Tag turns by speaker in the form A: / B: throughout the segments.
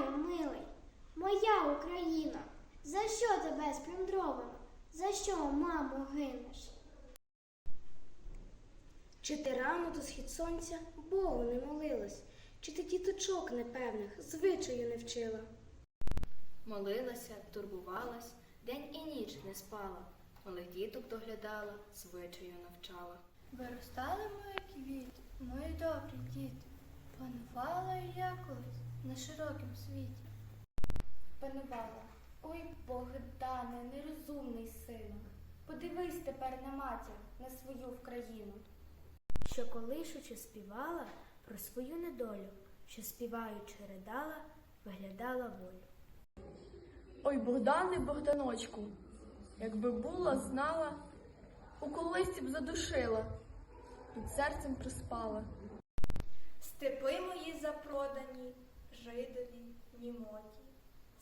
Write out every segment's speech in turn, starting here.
A: краю милий, моя Україна, за що тебе сплюндровано? За що, мамо, гинеш? Чи ти рано до схід сонця Богу не молилась? Чи ти діточок непевних звичаю не вчила?
B: Молилася, турбувалась, день і ніч не спала, малих діток доглядала, звичаю навчала.
C: Виростали мої квіти, мої добрі діти, панувала і я колись на широкім світі. Панувала, ой Богдане, нерозумний сину, подивись тепер на матір, на свою Вкраїну.
A: Що колишучи співала про свою недолю, що співаючи ридала, виглядала волю.
D: Ой, Богдане, Богданочку, якби була, знала, у колисці б задушила, під серцем приспала.
C: Степи мої запродані,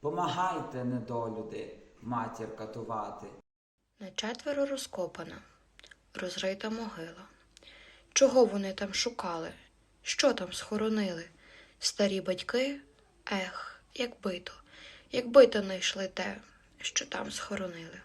E: Помагайте, недолюди, матір катувати.
F: На четверо розкопана, розрита могила. Чого вони там шукали? Що там схоронили? Старі батьки? Ех, якби то, якби то знайшли те, що там схоронили.